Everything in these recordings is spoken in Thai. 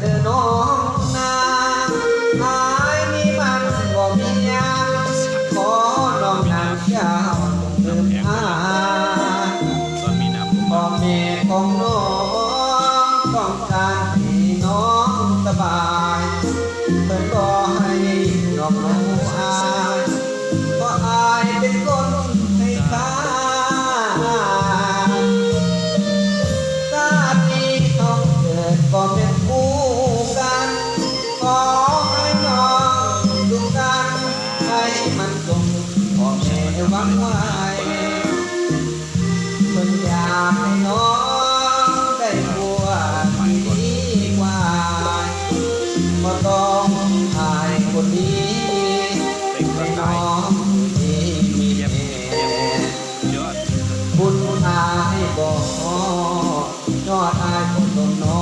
เดน้องนาหายมีบับ่มียาขอน้องนางยวเดิมอาพ่อม่ของน้องต้องการให้น้องสบายเปิดบ่ให้น้องรู้อายก็อายเป็นคนให้ตาตาดีต้องเกิดก็ไหวังไว้เพิ่นอยากให้น้องได้บัวที่ดีกว่าบ่ต้องอายคนนี้ให้น้องที่มีแม่ยอดบุญอายบ่ยอดอายคนตนน้อง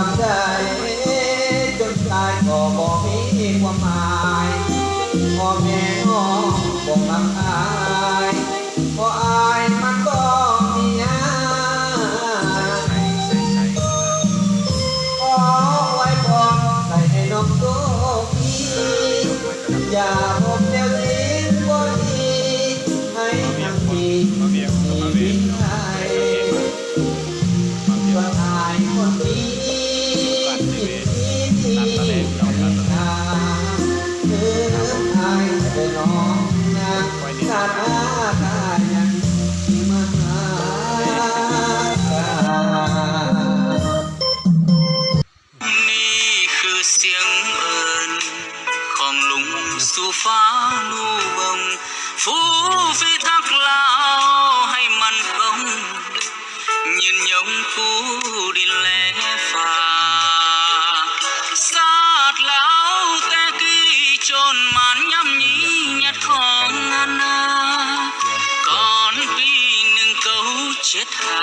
สำได้จนตายก็บอกมีความหมายพ่อแม่น้องบ่มักอาย สียงเอิญของลุงสู่ฟ้านูวงฟูฟิ